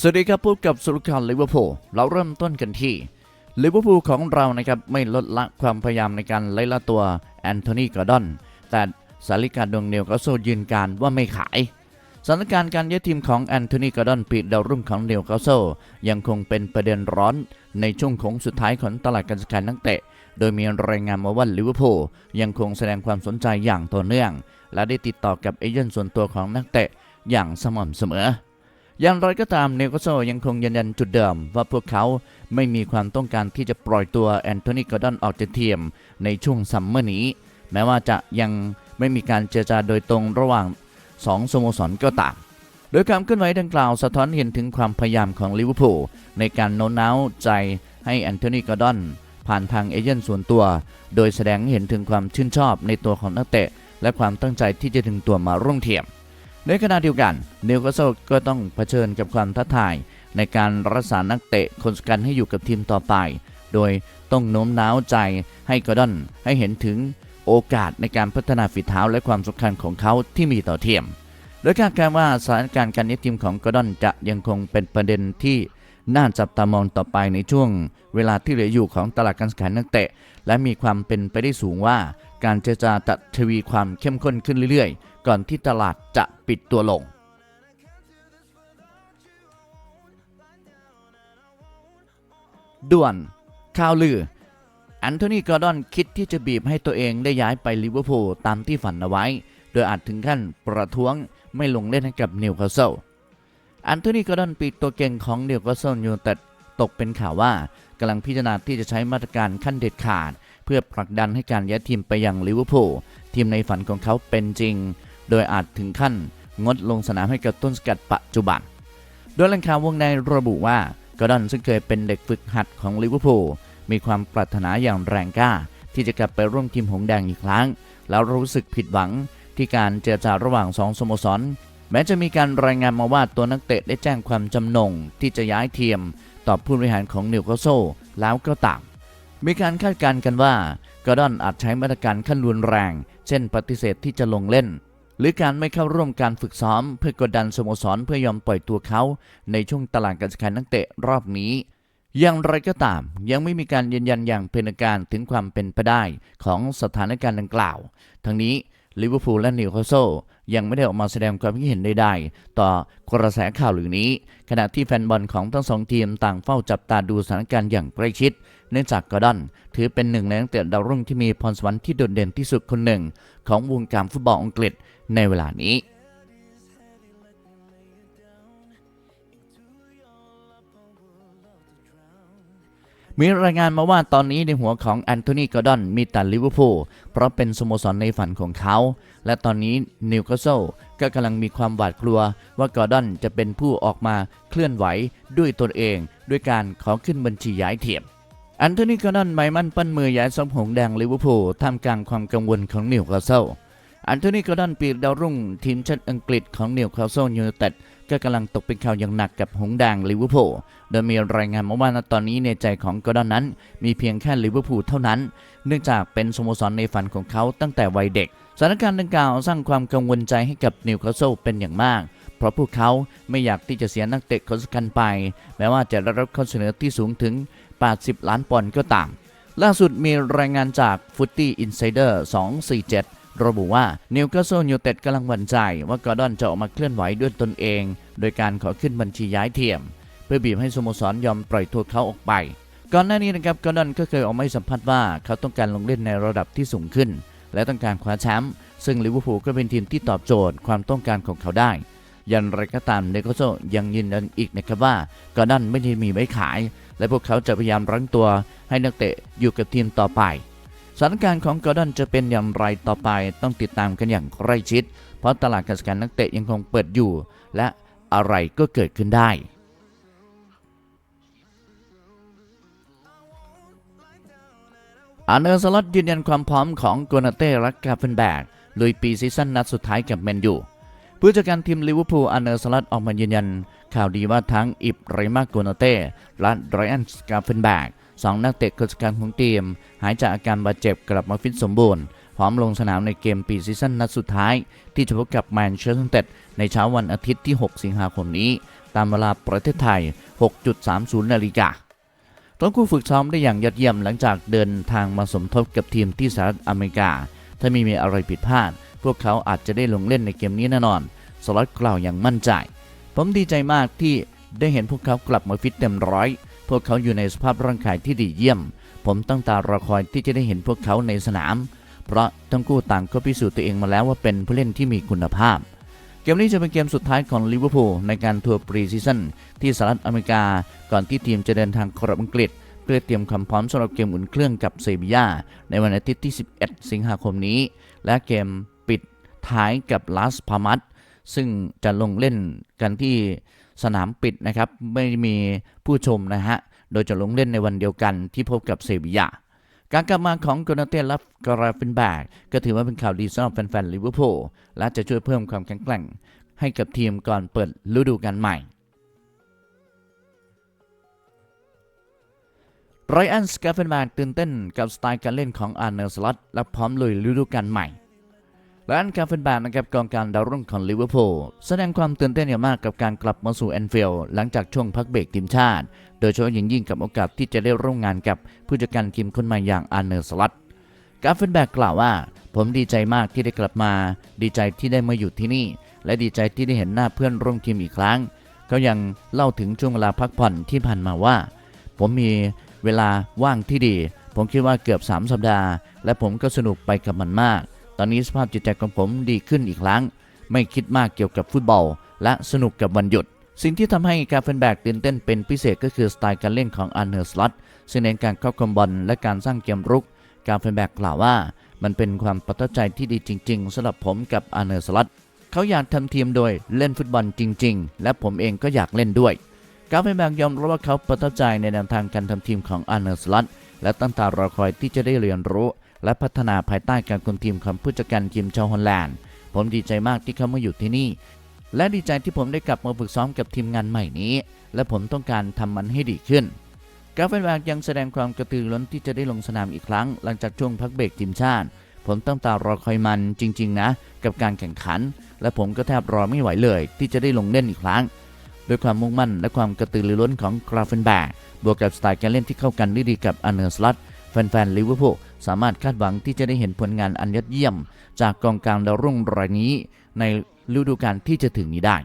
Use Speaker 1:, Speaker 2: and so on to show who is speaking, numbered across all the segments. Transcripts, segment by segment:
Speaker 1: สวัสดีครับพบกับสุรการลิเวอร์พูลเราเริ่มต้นกันที่ลิเวอร์พูลของเรานะครับไม่ลดละความพยายามในการไล่ล่าตัวแอนโทนีกอร์ดอน แต่สาริกาดวงเนียวก็โซยืนการว่าไม่ขายสถานการณ์การย้ายทีมของแอนโทนีกอร์ดอนปีดดาวรุ่งของเนียวคาสเซิลยังคงเป็นประเด็นร้อนในช่วงโค้งสุดท้ายของตลาดการซื้อขายนักเตะ โดยมีรายงานมาว่าลิเวอร์พูลยังคงแสดงความสนใจอย่างต่อเนื่อง และได้ติดต่อกับเอเจนต์ส่วนตัวของนักเตะอย่างสม่ำเสมอ อย่างไรก็ตามเนวคาสเซิลยังคงยืนยันจุดเดิม ว่าพวกเขาไม่มีความต้องการที่จะปล่อยตัวแอนโทนีกอร์ดอนออกจากทีมในช่วงซัมเมอร์นี้ แม้ว่าจะยังไม่มีการเจรจาโดยตรงระหว่าง2สโมสรก็ตามโดยความเคลื่อนไหวดังกล่าวสะท้อนเห็นถึงความพยายามของลิเวอร์พูลในการโน้มน้าวใจให้แอนโทนีกอร์ดอนผ่านทางเอเจนต์ส่วนตัว โดยแสดงเห็นถึงความชื่นชอบในตัวของนักเตะ และความตั้งใจที่จะดึงตัวมาร่วมทีม ในขณะเดียวกันนิวคาสเซิลก็ต้องเผชิญกับความท้าทาย ในการรักษานักเตะคนสำคัญให้อยู่กับทีมต่อไป โดยต้องโน้มน้าวใจให้กอร์ดอนให้เห็นถึงโอกาสในการพัฒนาฝีเท้าและความสำคัญของเขาที่มีต่อทีมโดยคาดการณ์ว่าสถานการณ์การย้ายทีมของกอร์ดอนจะยังคงเป็นประเด็นที่น่าจับตามองต่อไปในช่วง เวลาที่เหลืออยู่ของตลาดการขายนักเตะ และมีความเป็นไปได้สูงว่า การเจรจาจะทวีความเข้มข้นขึ้นเรื่อย ก่อนที่ตลาดจะปิดตัวลง ด่วนข่าวลือแอนโทนีกอร์ดอนคิดที่จะบีบให้ตัวเองได้ย้ายไปลิเวอร์พูลตามที่ฝันเอาไว้ โดยอาจถึงขั้นประท้วงไม่ลงเล่นให้กับนิวคาสเซิลแอนโทนีกอร์ดอนปีตัวเก่งของนิวคาสเซิลยูไนเต็ดตกเป็นข่าวว่ากำลังพิจารณาที่จะใช้มาตรการขั้นเด็ดขาด เพื่อผลักดันให้การย้ายทีมไปยังลิเวอร์พูลทีมในฝันของเขาเป็นจริง โดยอาจถึงขั้นงดลงสนามให้กับต้นสกัดปัจจุบัน โดยแหล่งข่าววงในระบุว่ากอร์ดอนซึ่งเคยเป็นเด็กฝึกหัดของลิเวอร์พูลมีความปรารถนาอย่างแรงกล้า ที่จะกลับไปร่วมทีมหงสแดงอีกครั้ง แล้วรู้สึกผิดหวังที่การเจรจาระหว่างสองสโมสรแม้จะมีการรายงานมาว่าตัวนักเตะได้แจ้งความจำนงที่จะย้ายทีมต่อผู้บริหารของนิวคาสเซิลแล้วก็ตามมีการคาดการณ์กันว่ากอร์ดอนอาจใช้มาตรการขั้นรุนแรง เช่นปฏิเสธที่จะลงเล่น หรือการไม่เข้าร่วมการฝึกซ้อม เพื่อกดดันสโมสรเพื่อยอมปล่อยตัวเขา ในช่วงตลาดการซื้อขายนักเตะรอบนี้ อย่างไรก็ตาม ยังไม่มีการยืนยันอย่างเป็นทางการถึงความเป็นไปได้ของสถานการณ์ดังกล่าว ทั้งนี้ ลิเวอร์พูลและนิวคาสเซิลยังไม่ได้ออกมาแสดงความคิดเห็นใดๆต่อกระแสข่าวลือนี้ ขณะที่แฟนบอลของทั้งสองทีมต่างเฝ้าจับตาดูสถานการณ์อย่างใกล้ชิด เนื่องจากกอร์ดอนถือเป็นหนึ่งในนักเตะดาวรุ่งที่มีพรสวรรค์ที่โดดเด่นที่สุดคนหนึ่ง ของวงการฟุตบอลอังกฤษในเวลานี้ มีรายงานมาว่าตอนนี้ในหัวของแอนโทนีกอร์ดอนมีแต่ลิเวอร์พูลเพราะเป็นสโมสรในฝันของเขา และตอนนี้นิวคาสเซิลก็กำลังมีความหวาดกลัวว่ากอร์ดอนจะเป็นผู้ออกมาเคลื่อนไหวด้วยตนเอง ด้วยการขอขึ้นบัญชีย้ายเทียมแอนโทนีกอร์ดอนหมายมั่นปั้นมือย้ายสมหงแดงลิเวอร์พูลท่ามกลางความกังวลของนิวคาสเซิล อันโทนีกอร์ดอนปีกดาวรุ่ง ทีมชาติอังกฤษของนิวคาสเซิลยูไนเต็ดก็กำลังตกเป็นข่าวอย่างหนักกับหงแดงลิเวอร์พูล โดยมีรายงานมาว่าตอนนี้ในใจของกอร์ดอนนั้น มีเพียงแค่ลิเวอร์พูลเท่านั้น เนื่องจากเป็นสโมสรในฝันของเขาตั้งแต่วัยเด็ก สถานการณ์ดังกล่าวสร้างความกังวลใจให้กับนิวคาสเซิลเป็นอย่างมาก เพราะพวกเขาไม่อยากที่จะเสียนักเตะคนสำคัญไป แม้ว่าจะได้รับข้อเสนอที่สูงถึง 80 ล้านปอนด์ก็ตาม ล่าสุดมีรายงานจาก f o o t ตี้อินไซเดอร์247 ระบุว่านิวคาสเซิลยูเต็ดกำลังหวั่นใจว่ากอร์ดอนจะออกมาเคลื่อนไหวด้วยตนเอง โดยการขอขึ้นบัญชีย้ายเทียม เพื่อบีบให้สโมสรยอมปล่อยตัวเขาออกไป ก่อนหน้านี้นะครับกอร์ดอนก็เคยออกมาสัมภาษณ์ว่าเขาต้องการลงเล่นในระดับที่สูงขึ้น และต้องการคว้าแชมป์ซึ่งลิเวอร์พูลก็เป็นทีมที่ตอบโจทย์ความต้องการของเขาได้ยันไรก็ตามเนโกโซยังยืนยันอีกนะครับว่ากอร์ดอนไม่ได้มีไว้ขาย และพวกเขาจะพยายามรั้งตัวให้นักเตะอยู่กับทีมต่อไป สถานการณ์ของกอร์ดอนจะเป็นอย่างไรต่อไปต้องติดตามกันอย่างใกล้ชิด เพราะตลาดการซื้อขายนักเตะยังคงเปิดอยู่ และอะไรก็เกิดขึ้นได้อาร์เนอร์สล็อตยืนยันความพร้อมของโกนาเต้และกาเฟนแบกลุยปีซีซั่นนัดสุดท้ายกับแมนยูผู้จัดการทีมลิเวอร์พูลอาร์เนอร์สล็อตออกมายืนยัน ข่าวดีว่าทั้งอิบไรมาโกนาเต้และไรอันสกาเฟนแบก สองนักเตะคนสำคัญของทีม หายจากอาการบาดเจ็บกลับมาฟิตสมบูรณ์ พร้อมลงสนามในเกมปีซีซั่นนัดสุดท้าย ที่จะพบกับแมนเชสเตอร์ยูไนเต็ดในเช้าวันอาทิตย์ที่ 6 สิงหาคมนี้ ตามเวลาประเทศไทย 6.30 นาฬิกาทั้งคู่ฝึกซ้อมได้อย่างยอดเยี่ยมหลังจากเดินทางมาสมทบกับทีมที่สหรัฐอเมริกา ถ้าไม่มีอะไรผิดพลาด พวกเขาอาจจะได้ลงเล่นในเกมนี้แน่นอน สล็อตกล่าวอย่างมั่นใจ ผมดีใจมากที่ได้เห็นพวกเขากลับมาฟิตเต็มร้อย พวกเขาอยู่ในสภาพร่างกายที่ดีเยี่ยม ผมตั้งตารอคอยที่จะได้เห็นพวกเขาในสนาม เพราะทั้งคู่ต่างก็พิสูจน์ตัวเองมาแล้วว่าเป็นผู้เล่นที่มีคุณภาพ เกมนี้จะเป็นเกมสุดท้ายของลิเวอร์พูลในการทัวร์ปรีซีซั่นที่สหรัฐอเมริกา ก่อนที่ทีมจะเดินทางกลับอังกฤษเพื่อเตรียมความพร้อมสำหรับเกมอุ่นเครื่องกับเซบียาในวันอาทิตย์ที่ 11 สิงหาคมนี้ และเกมปิดท้ายกับลาสพามัสซึ่งจะลงเล่นกันที่ สนามปิดนะครับไม่มีผู้ชมนะฮะโดยจะลงเล่นในวันเดียวกันที่พบกับเซบียาการกลับมาของโกนาเต้และกราฟินแบกก็ถือว่าเป็นข่าวดีสำหรับแฟนๆลิเวอร์พูลและจะช่วยเพิ่มความแข็งแกร่ง ให้กับทีมก่อนเปิดฤดูกาลใหม่ไรอันสกาเฟนแบกตื่นเต้นกับสไตล์การเล่นของอาร์เนลสล็อตและพร้อมลุยฤดูกาลใหม่ ไรอันกาเฟนแบกนะครับกองการดาวรุ่งของลิเวอร์พูลแสดงความตื่นเต้นอย่างมากกับการกลับมาสู่แอนฟิลด์หลังจากช่วงพักเบรกทีมชาติ โดยเฉพาะอย่างยิ่งกับโอกาสที่จะได้ร่วมงานกับผู้จัดการทีมคนใหม่อย่างอาร์เนลสล็อตกาเฟนแบกกล่าวว่า ผมดีใจมากที่ได้กลับมา ดีใจที่ได้มาอยู่ที่นี่ และดีใจที่ได้เห็นหน้าเพื่อนร่วมทีมอีกครั้งเขายังเล่าถึงช่วงเวลาพักผ่อนที่ผ่านมาว่า ผมมีเวลาว่างที่ดี ผมคิดว่าเกือบ 3 สัปดาห์ และผมก็สนุกไปกับมันมาก ตอนนี้สภาพจิตใจของผมดีขึ้นอีกครั้ง ไม่คิดมากเกี่ยวกับฟุตบอล และสนุกกับวันหยุด สิ่งที่ทำให้กาเฟนแบกตื่นเต้นเป็นพิเศษก็คือสไตล์การเล่นของอันเนอร์สล็อตซึ่งเน้นการเข้าคอมบอลและการสร้างเกมรุก กาเฟนแบกกล่าวว่า มันเป็นความประทับใจที่ดีจริง ๆสำหรับผมกับอันเนอร์สล็อตเขาอยากทำทีมโดยเล่นฟุตบอลจริง ๆ และผมเองก็อยากเล่นด้วยกาเฟนแบกยอมรับว่าเขาประทับใจในแนวทางการทำทีมของอันเนอร์สล็อตและตั้งตารอคอยที่จะได้เรียนรู้ และพัฒนาภายใต้การคุมทีมของผู้จัดการทีมชาวฮอลแลนด์ ผมดีใจมากที่เขามาอยู่ที่นี่ และดีใจที่ผมได้กลับมาฝึกซ้อมกับทีมงานใหม่นี้ และผมต้องการทำมันให้ดีขึ้นกาเฟนแบกยังแสดงความกระตือรือร้นที่จะได้ลงสนามอีกครั้ง หลังจากช่วงพักเบรกทีมชาติ ผมตั้งตารอคอยมันจริง ๆ นะ กับการแข่งขัน และผมก็แทบรอไม่ไหวเลย ที่จะได้ลงเล่นอีกครั้งด้วยความมุ่งมั่นและความกระตือรือร้นของกราเฟนแบกบวกกับสไตล์การเล่นที่เข้ากันได้ดีกับอันเนอร์สลัต ฟนๆลิเวอร์พูลสามารถคาดหวังที่จะได้เห็นผลงานอันยอดเยี่ยม จากกองกลางดาวรุ่งรายนี้ ในฤดูกาลที่จะถึงนี้ได้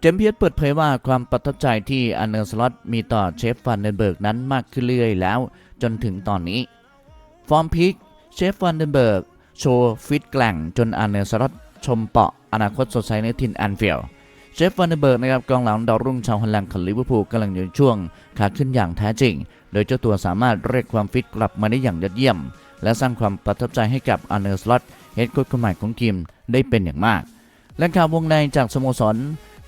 Speaker 1: เจมส์เพียร์เปิดเผยว่าความประทับใจที่อันเนอร์สล็อตมีต่อเชฟฟันเดนเบิร์กนั้นมากขึ้นเรื่อยๆแล้ว จนถึงตอนนี้ ฟอร์มพิกเชฟฟันเดนเบิร์กโชว์ฟิตแกล่งจนอันเนอร์สล็อตชมเปาะอนาคตสดใสในทินแอนฟิลด์ เชฟฟันเดเบิร์กนะครับกองหลังดาวรุ่งชาวฮอลแลนด์ของลิเวอร์พูลกำลังอยู่ในช่วงขาขึ้นอย่างแท้จริง โดยเจ้าตัวสามารถเรียกความฟิตกลับมาได้อย่างยอดเยี่ยม และสร้างความประทับใจให้กับอันเนอร์สล็อตเฮดโค้ชคนใหม่ของทีมได้เป็นอย่างมากและข่าววงในจากสโมสร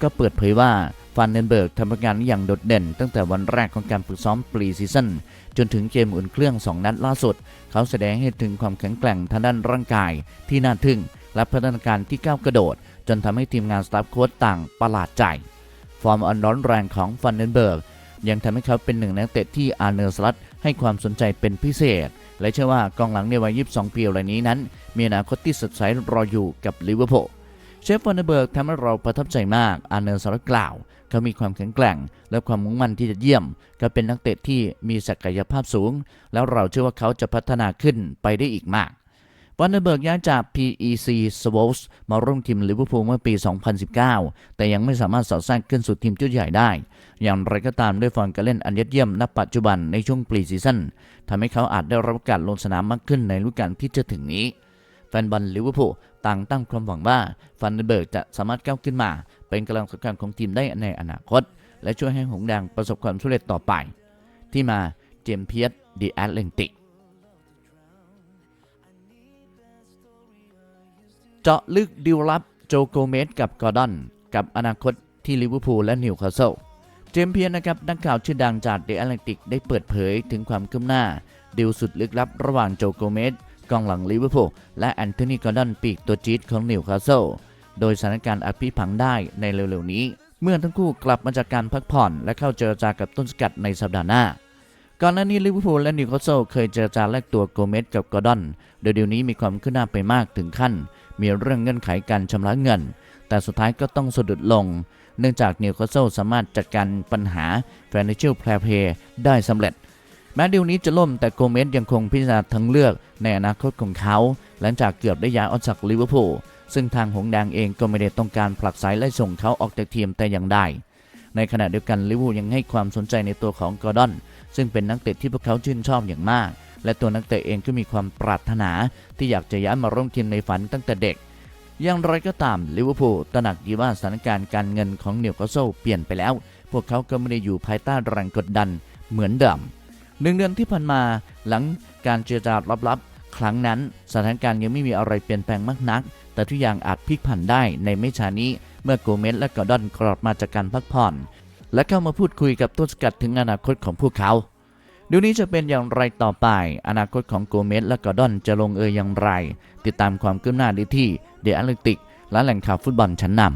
Speaker 1: ก็เปิดเผยว่าฟันเดนเบิร์กทำงานอย่างโดดเด่น ตั้งแต่วันแรกของการฝึกซ้อมปรีซีซั่นจนถึงเกมอุ่นเครื่อง 2 นัดล่าสุด เขาแสดงให้ถึงความแข็งแกร่งทางด้านร่างกายที่น่าทึ่งและพัฒนาการที่ก้าวกระโดด จนทำให้ทีมงานสตาฟโค้ชต่างประหลาดใจ ฟอร์มอันร้อนแรงของฟันเดนเบิร์กยังทำให้เขาเป็นหนึ่งนักเตะที่อาร์เนอร์สลัตให้ความสนใจเป็นพิเศษ และเชื่อว่ากองหลังในวัย 22 ปีรายนี้นั้น มีอนาคตที่สดใสรออยู่กับลิเวอร์พูลเชฟฟอนเดเบิร์กทำให้เราประทับใจมากอาร์เนอร์สลัตกล่าวเขามีความแข็งแกร่ง และความมุ่งมั่นที่จะเยี่ยม เขาเป็นนักเตะที่มีศักยภาพสูง แล้วเราเชื่อว่าเขาจะพัฒนาขึ้นไปได้อีกมาก ฟอนเดเบิร์กย้ายจาก PEC s w o l s มาร่วมทีมลิเวอร์พูลเมื่อปี 2019 แต่ยังไม่สามารถสอดแทรกขึ้นสู่ทีมชุดใหญ่ได้ อย่างไรก็ตามด้วยฟอร์มการเล่นอันยอดเยี่ยมณปัจจุบันในช่วงปรีซีซั่นทำให้เขาอาจได้รับโอกาสลงสนามมากขึ้นในฤดูกาลที่จะถึงนี้ แฟนบอลลิเวอร์พูลต่างตั้งความหวังว่าฟันเดนเบิร์กจะสามารถก้าวขึ้นมา เป็นกำลังสำคัญของทีมได้ในอนาคต และช่วยให้หงส์แดงประสบความสำเร็จต่อไป ที่มาเจมเพียร์ดีแอตแลนติก เจาะลึกดิวลับโจโกเมสกับกอร์ดอน กับอนาคตที่ลิเวอร์พูลและนิวคาสเซิลเจมส์เพียร์นะครับนักข่าวชื่อดังจากเดอะแอตแลนติกได้เปิดเผยถึงความคืบหน้าดิวสุดลึกลับระหว่างโจโกเมสกองหลังลิเวอร์พูลและแอนโทนีกอร์ดอนปีกตัวจี๊ดของนิวคาสเซิลโดยสถานการณ์อาจพลิกผังได้ในเร็วๆนี้ เมื่อทั้งคู่กลับมาจากการพักผ่อนและเข้าเจรจากับต้นสกัดในสัปดาห์หน้า ก่อนหน้านี้ลิเวอร์พูลและนิวคาสเซิลเคยเจรจาแลกตัวโกเมสกับกอร์ดอน โดยเดี๋ยวนี้มีความขึ้นหน้าไปมากถึงขั้น มีเรื่องเงื่อนไขการชำระเงิน แต่สุดท้ายก็ต้องสะดุดลง เนื่องจากนิวคาสเซิลสามารถจัดการปัญหา Financial Fair Play ได้สำเร็จ แม้ดีลนี้จะล่มแต่โกเมสยังคงพิจารณาทั้งเลือกในอนาคตของเขา หลังจากเกือบได้ย้ายออกจากลิเวอร์พูลซึ่งทางหงแดงเองก็ไม่ได้ต้องการผลักไสไล่ส่งเขาออกจากทีมแต่อย่างใดในขณะเดียวกันลิเวอร์พูลยังให้ความสนใจในตัวของกอร์ดอน ซึ่งเป็นนักเตะที่พวกเขาชื่นชอบอย่างมาก และตัวนักเตะเองก็มีความปรารถนาที่อยากจะย้ายมาร่วมทีมในฝันตั้งแต่เด็ก อย่างไรก็ตามลิเวอร์พูลตระหนักดีว่าสถานการณ์การเงินของนิวคาสเซิลเปลี่ยนไปแล้ว พวกเขาก็ไม่ได้อยู่ภายใต้แรงกดดันเหมือนเดิมหนึ่งเดือนที่ผ่านมาหลังการเจรจาลับๆ ครั้งนั้นสถานการณ์ยังไม่มีอะไรเปลี่ยนแปลงมากนัก แต่ทุกอย่างอาจพลิกผันได้ในไม่ช้านี้ เมื่อโกเมสและกอดอนกลับมาจากการพักผ่อน และเข้ามาพูดคุยกับต้นสกัดถึงอนาคตของพวกเขา ดี๋ยวนี้จะเป็นอย่างไรต่อไป อนาคตของโกเมสและกอร์ดอนจะลงเอยอย่างไร ติดตามความคืบหน้าได้ที่เดอะแอตเลติกและแหล่งข่าวฟุตบอลชั้นนำ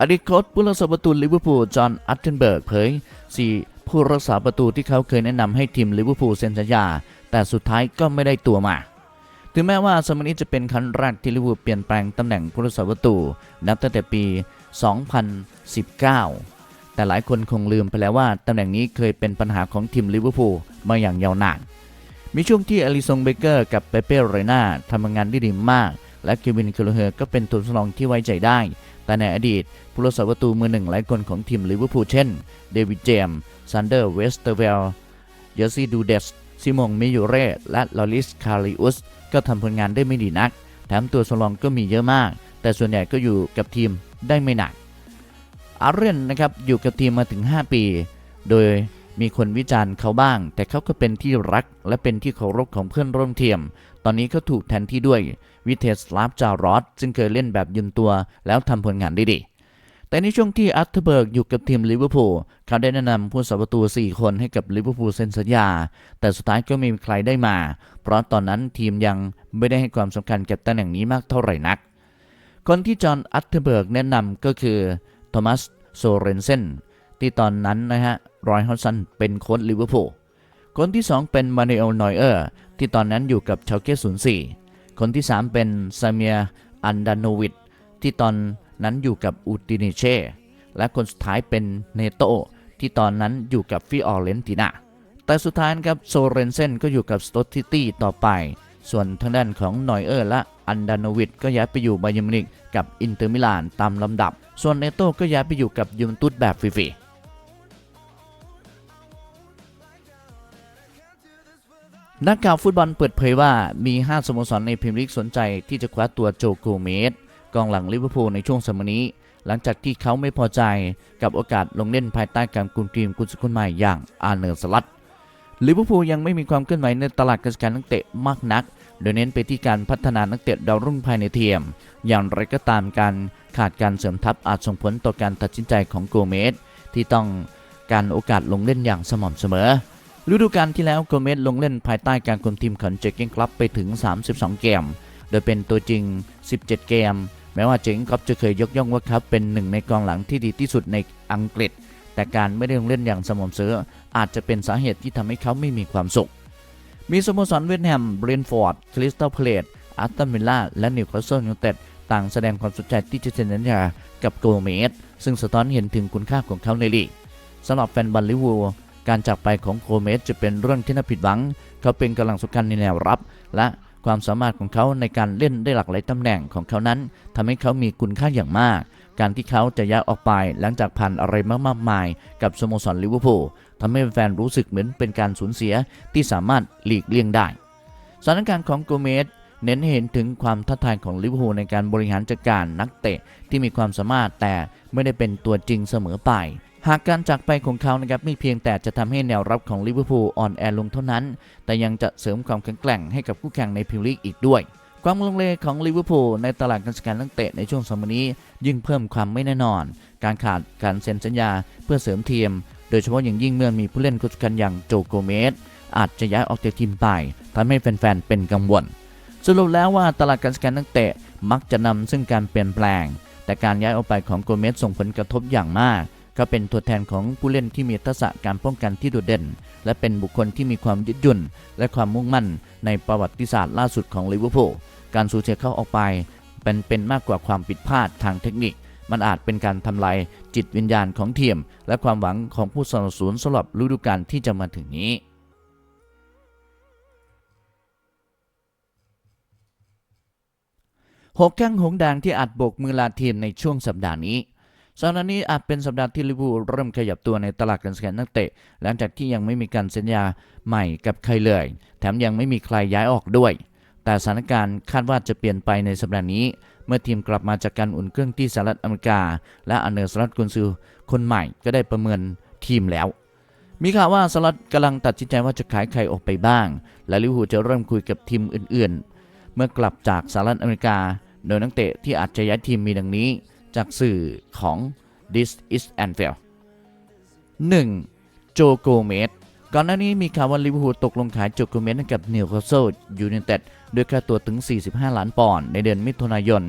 Speaker 1: อดีตโค้ชผู้รักษาประตูลิเวอร์พูลจอห์นอัตเทนเบิร์กเผย4ผู้รักษาประตูที่เขาเคยแนะนำให้ทีมลิเวอร์พูลเซ็นสัญญา แต่สุดท้ายก็ไม่ได้ตัวมา ถึงแม้ว่าสมัยนี้จะเป็นครั้งแรกที่ลิเวอร์พูลเปลี่ยนแปลงตำแหน่งผู้รักษาประตู นับตั้งแต่ปี 2019 แต่หลายคนคงลืมไปแล้วว่าตำแหน่งนี้เคยเป็นปัญหาของทีมลิเวอร์พูลมาอย่างยาวนาน มีช่วงที่อลิซงเบเกอร์กับเปเป้เรนาทำงานได้ดีมาก และเควินคาร์เฮอร์ก็เป็นตัวสำรองที่ไว้ใจได้ แต่ในอดีตผู้รักษาประตูมือหนึ่งหลายคนของทีมลิเวอร์พูลเช่น เดวิดเจมส์ซันเดอร์เวสเตอร์เวลเยอร์ซีดูเดสซิมงมิยูเร่และลอริสคาริอุสก็ทำผลงานได้ไม่ดีนัก แถมตัวสำรองก็มีเยอะมาก แต่ส่วนใหญ่ก็อยู่กับทีมได้ไม่หนักอาเรนนะครับอยู่กับทีมมาถึง 5 ปี โดยมีคนวิจารณ์เขาบ้าง แต่เขาก็เป็นที่รักและเป็นที่เคารพของเพื่อนร่วมทีม ตอนนี้เขาถูกแทนที่ด้วยวิเทสลาฟจารอสซึ่งเคยเล่นแบบยืนตัวแล้วทำผลงานได้ดี แต่ในช่วงที่อัตเทอเบิร์กอยู่กับทีมลิเวอร์พูลเขาได้แนะนำผู้สาประตู 4 คนให้กับลิเวอร์พูลเซ็นสัญญา แต่สุดท้ายก็ไม่มีใครได้มา เพราะตอนนั้นทีมยังไม่ได้ให้ความสำคัญกับตำแหน่งนี้มากเท่าไหร่นัก คนที่จอห์นอัตเทเบิร์กแนะนำก็คือโทมัสโซเรนเซนที่ตอนนั้นนะฮะรอยฮอสซันเป็นโค้ชลิเวอร์พูลคนที่ 2 เป็นมาเนเอลนอยเออร์ที่ตอนนั้นอยู่กับชาวเกส04คนที่ 3 เป็นซาเมียอันดานวิดที่ตอนนั้นอยู่กับอูตินิเช่และคนสุดท้ายเป็นเนโตที่ตอนนั้นอยู่กับฟิออเรนตินาแต่สุดท้ายครับโซเรนเซนก็อยู่กับสโตติตี้ต่อไป ส่วนทางด้านของนอยเออร์และ อันดานวิดก็ย้ายไปอยู่บเยร์มินิกกับอินเตอร์มิลานตามลำดับ ส่วนเนโต้ก็ย้ายไปอยู่กับยูเวนตุสแบบฟรีๆนักข่าวฟุตบอลเปิดเผยว่ามี 5 สโมสรในพรีเมียร์ลีกสนใจที่จะคว้าตัวโจโกเมสกองหลังลิเวอร์พูลในช่วงสมัยนี้ หลังจากที่เขาไม่พอใจกับโอกาสลงเล่นภายใต้การกุนทีมกุนซือคนใหม่อย่างอาร์เนอร์สลัดลิเวอร์พูลยังไม่มีความเคลื่อนไหวในตลาดการจัดการนักเตะมากนัก โดยเน้นไปที่การพัฒนานักเตะดาวรุ่งภายในทีมอย่างไรก็ตามการขาดการเสริมทัพอาจส่งผลต่อการตัดสินใจของโกเมสที่ต้องการโอกาสลงเล่นอย่างสม่ำเสมอ ฤดูกาลที่แล้วโกเมสลงเล่นภายใต้การคุมทีมของเจเกนคลับไปถึง 32 เกม โดยเป็นตัวจริง 17 เกม แม้ว่าเจคเกนคลับจะเคยยกย่องว่าเขาเป็นหนึ่งในกองหลังที่ดีที่สุดในอังกฤษ แต่การไม่ได้ลงเล่นอย่างสม่ำเสมออาจจะเป็นสาเหตุที่ทำให้เขาไม่มีความสุข มีสโมสรเวสต์แฮมเบรนฟอร์ดคริสตัลเพลตอัตตันวิลล่าและนิวคาสเซิลยูไนเต็ดต่างแสดงความสนใจที่จะเซ็นสัญญากับโกเมสซึ่งสะท้อนเห็นถึงคุณค่าของเขาในลีกสำหรับแฟนบอลลิเวอร์พูการจากไปของโคเมสจะเป็นเรื่องที่น่าผิดหวัง เขาเป็นกำลังสำคัญในแนวรับ และความสามารถของเขาในการเล่นได้หลากหลายตำแหน่งของเขานั้นทำให้เขามีคุณค่าอย่างมาก การที่เขาจะย้ายออกไปหลังจากผ่านอะไรมากมาย กับสโมสรลิเวอร์พูลทำให้แฟนรู้สึกเหมือนเป็นการสูญเสียที่สามารถหลีกเลี่ยงได้สถานการณ์ของโกเมสเน้นเห็นถึงความท้าทายของลิเวอร์พูลในการบริหารจัดการนักเตะที่มีความสามารถแต่ไม่ได้เป็นตัวจริงเสมอไป หากการจากไปของเขานะครับไม่เพียงแต่จะทำให้แนวรับของลิเวอร์พูลอ่อนแอลงเท่านั้น แต่ยังจะเสริมความแข็งแกร่งให้กับคู่แข่งในพรีเมียร์ลีกอีกด้วย ความลงเลของลิเวอร์พูลในตลาดการจัดการนักเตะในช่วงสมัยนี้ ยิ่งเพิ่มความไม่แน่นอน การขาดการเซ็นสัญญาเพื่อเสริมทีม โดยเฉพาะอย่างยิ่งเมื่อมีผู้เล่นคนสำคัญอย่างโจโกเมสอาจจะย้ายออกจากทีมไปทำให้แฟนๆเป็นกังวล สรุปแล้วว่าตลาดการสแกนนักเตะมักจะนำซึ่งการเปลี่ยนแปลง แต่การย้ายออกไปของโกเมสส่งผลกระทบอย่างมากก็เป็นตัวแทนของผู้เล่นที่มีทักษะการป้องกันที่โดดเด่น และเป็นบุคคลที่มีความยืดหยุ่น และความมุ่งมั่นในประวัติศาสตร์ล่าสุดของลิเวอร์พูล การสูญเสียเขาออกไปเป็นเป็นมากกว่าความผิดพลาดทางเทคนิค มันอาจเป็นการทำลายจิตวิญญาณของทีม และความหวังของผู้สนับสนุนสำหรับฤดูกาลที่จะมาถึงนี้หกแข้งหงแดงที่อาจบกมือลาทีมในช่วงสัปดาห์นี้ สัปดาห์นี้อาจเป็นสัปดาห์ที่ลิเวอร์พูลเริ่มขยับตัวในตลาดการซื้อขายนักเตะ หลังจากที่ยังไม่มีการสัญญาใหม่กับใครเลย แถมยังไม่มีใครย้ายออกด้วย แต่สถานการณ์คาดว่าจะเปลี่ยนไปในสัปดาห์นี้ เมื่อทีมกลับมาจากการอุ่นเครื่องที่สหรัฐอเมริกา และอเนอร์สลัดกุนซือคนใหม่ก็ได้ประเมินทีมแล้ว มีข่าวว่าสลัดกำลังตัดสินใจว่าจะขายใครออกไปบ้าง และลิวอร์พูจะเริ่มคุยกับทีมอื่นๆ เมื่อกลับจากสหรัฐอเมริกา โดยนักเตะที่อาจจะย้ายทีมมีดังนี้ จากสื่อของ This is Anfield 1. โจโกเมส ก่อนหน้านี้มีข่าวว่าลิเวอร์พูลตกลงขายโจโกเมสให้กับนิวคาสเซิลยูไนเต็ดด้วยค่าตัวถึง 45 ล้านปอนด์ในเดือนมิถุนายน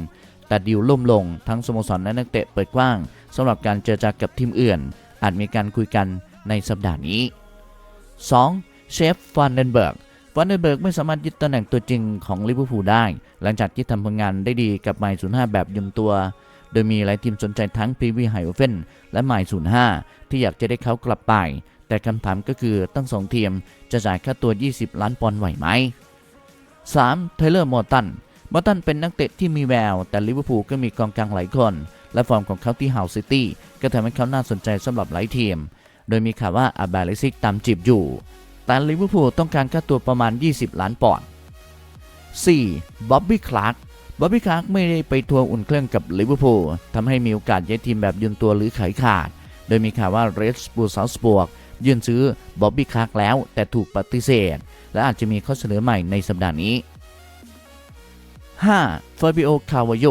Speaker 1: แต่ดีลล่มลงทั้งสโมสรและนักเตะเปิดกว้างสำหรับการเจรจากับทีมอื่น อาจมีการคุยกันในสัปดาห์นี้ 2. เชฟฟันเดนเบิร์กฟันเดนเบิร์กไม่สามารถยึดตำแหน่งตัวจริงของลิเวอร์พูลได้ หลังจากที่ทำผลงานได้ดีกับไมล์05 แบบยืมตัว โดยมีหลายทีมสนใจทั้งพรีวีไฮโอเฟนและไมล์05 ที่อยากจะได้เขากลับไป แต่คำถามก็คือทั้งสองทีมจะจ่ายค่าตัว 20 ล้านปอนด์ไหวไหม 3. เทเลอร์มอร์ตันมอร์ตันเป็นนักเตะที่มีแวว แต่ลิเวอร์พูลก็มีกองกลางหลายคน และฟอร์มของเขาที่ฮาวซิตี้ก็ทำให้เขาน่าสนใจสำหรับหลายทีม โดยมีข่าวว่าอาบาเลซิกตามจีบอยู่ แต่ลิเวอร์พูลต้องการค่าตัวประมาณ 20 ล้านปอนด์ 4. บ๊อบบี้คลาร์กบ๊อบบี้คลาร์กไม่ได้ไปทัวร์อุ่นเครื่องกับลิเวอร์พูลทำให้มีโอกาสย้ายทีมแบบยืนตัวหรือขายขาด โดยมีข่าวว่าเรดสปูลซาสบวก ยื่นซื้อบ๊อบบี้คลาร์กแล้ว แต่ถูกปฏิเสธ และอาจจะมีข้อเสนอใหม่ในสัปดาห์นี้ 5. ฟาบิโอ คาวาโย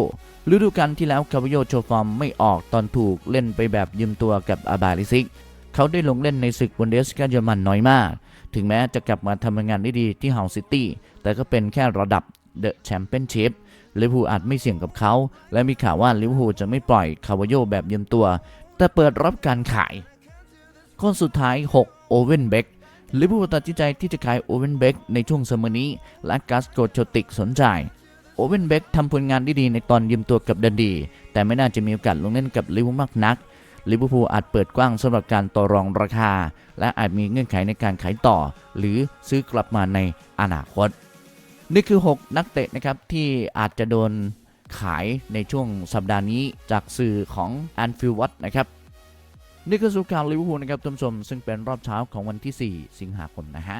Speaker 1: ฤดูกาลที่แล้วคาวาโยโชว์ฟอร์มไม่ออกตอนถูกเล่นไปแบบยืมตัวกับอาบาลิซิก เขาได้ลงเล่นในศึกบุนเดสกาเยอรมันน้อยมาก ถึงแม้จะกลับมาทำงานได้ดีที่เฮาซิตี้ แต่ก็เป็นแค่ระดับเดอะแชมเปี้ยนชิพลิเวอร์พูลอาจไม่เสี่ยงกับเขา และมีข่าวว่าลิเวอร์พูลจะไม่ปล่อยคาวาโยแบบยืมตัว แต่เปิดรับการขาย คนสุดท้าย 6 โอเวนเบกลิเวอร์พูลตัดสินใจที่จะขายโอเวนเบกในช่วงซัมเมอร์นี้ และกัสโกโชติกสนใจ โอเวนเบกทำผลงานได้ดีในตอนยืมตัวกับดันดี แต่ไม่น่าจะมีโอกาสลงเล่นกับลิเวอร์พูลมากนักลิเวอร์พูลอาจเปิดกว้างสำหรับการต่อรองราคา และอาจมีเงื่อนไขในการขายต่อ หรือซื้อกลับมาในอนาคต นี่คือ 6 นักเตะนะครับที่อาจจะโดนขายในช่วงสัปดาห์นี้จากสื่อของ a n f i e l d Watch นะครับ นี่คือสุข่าวลิเวอร์พูลนะครับท่านผู้ชม ซึ่งเป็นรอบเช้าของวันที่ 4 สิงหาคมนะฮะ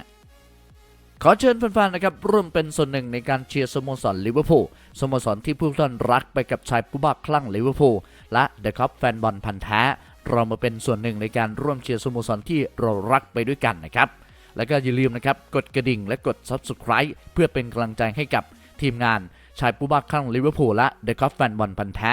Speaker 1: ขอเชิญแฟนๆนะครับร่วมเป็นส่วนหนึ่งในการเชียร์สโมสรลิเวอร์พูลสโมสรที่ผู้ท่านรักไปกับชายผู้บ้าคลั่งลิเวอร์พูลและเดอะคัพแฟนบอลพันธ์แท้ เรามาเป็นส่วนหนึ่งในการร่วมเชียร์สโมสรที่เรารักไปด้วยกันนะครับแล้วก็อย่าลืมนะครับกดกระดิ่งและกด Subscribe เพื่อเป็นกำลังใจให้กับทีมงานชายผู้บ้าคลั่งลิเวอร์พูลและเดอะคัพแฟนบอลพันธ์แท้